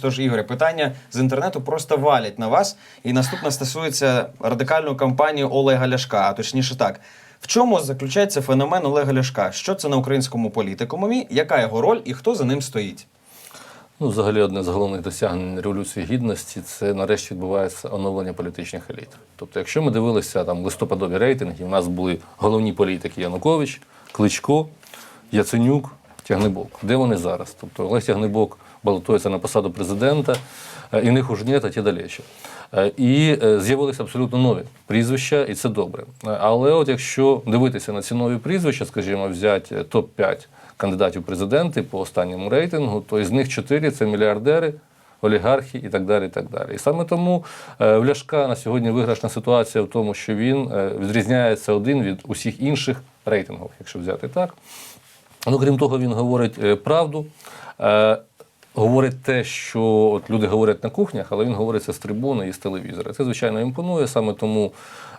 Тож, Ігоре, питання з інтернету просто валять на вас. І наступне стосується радикальної кампанії Олега Ляшка. А точніше так. В чому заключається феномен Олега Ляшка? Що це на українському політикумі? Яка його роль і хто за ним стоїть? Ну, взагалі, одне з головних досягнень революції гідності це нарешті відбувається оновлення політичних еліт. Тобто, якщо ми дивилися там листопадові рейтинги, у нас були головні політики Янукович, Кличко, Яценюк, Тягнебок. Де вони зараз? Тобто Олег Тягнебок балотується на посаду президента, е, і них уже ні та ті далече. Е, І е, з'явилися абсолютно нові прізвища, і це добре. Але от якщо дивитися на ці нові прізвища, скажімо, взяти е, топ-5 кандидатів президенти по останньому рейтингу, то із них чотири це мільярдери, олігархи і так далі. І так далі. І саме тому в Ляшка на сьогодні виграшна ситуація в тому, що він відрізняється один від усіх інших рейтингів, якщо взяти так. Ну, крім того, він говорить правду. Говорить те, що от люди говорять на кухнях, але він говорить це з трибуни і з телевізора. Це, звичайно, імпонує. Саме тому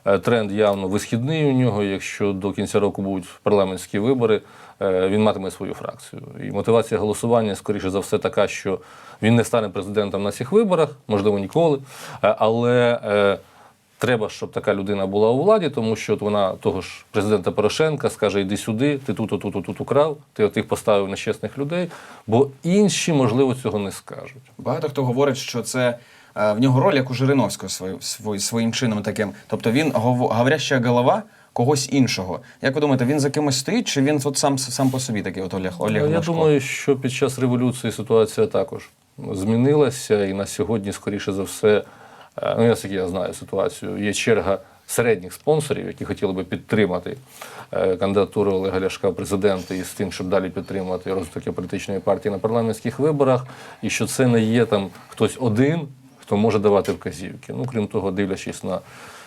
е, тренд явно висхідний у нього. Якщо до кінця року будуть парламентські вибори, е, він матиме свою фракцію. І мотивація голосування, скоріше за все, така, що він не стане президентом на цих виборах, можливо, ніколи. Е, Але Треба, щоб така людина була у владі, тому що от вона того ж президента Порошенка скаже: йди сюди, ти тут, тут, тут, тут украв, ти отих поставив нещасних людей, бо інші, можливо, цього не скажуть. Багато хто говорить, що це е, в нього роль як у Жириновського свої- свої- своїм чином таким. Тобто він говоряща голова когось іншого. Як ви думаєте, він за кимось стоїть, чи він от сам сам по собі такий от Олег Олег Я Ляшко? думаю, що під час революції ситуація також змінилася, і на сьогодні, скоріше за все, ну наскільки я знаю ситуацію, є черга середніх спонсорів, які хотіли би підтримати е, кандидатуру Олега Ляшка в президенти і з тим, щоб далі підтримати розвиток політичної партії на парламентських виборах, і що це не є там хтось один, хто може давати вказівки. Ну, крім того, дивлячись на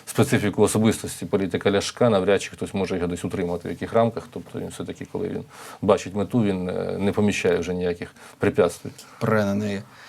специфіку особистості політика Ляшка, навряд чи хтось може його десь утримати в яких рамках. Тобто він все-таки, коли він бачить мету, він е, не поміщає вже ніяких препятствий. Пре неї.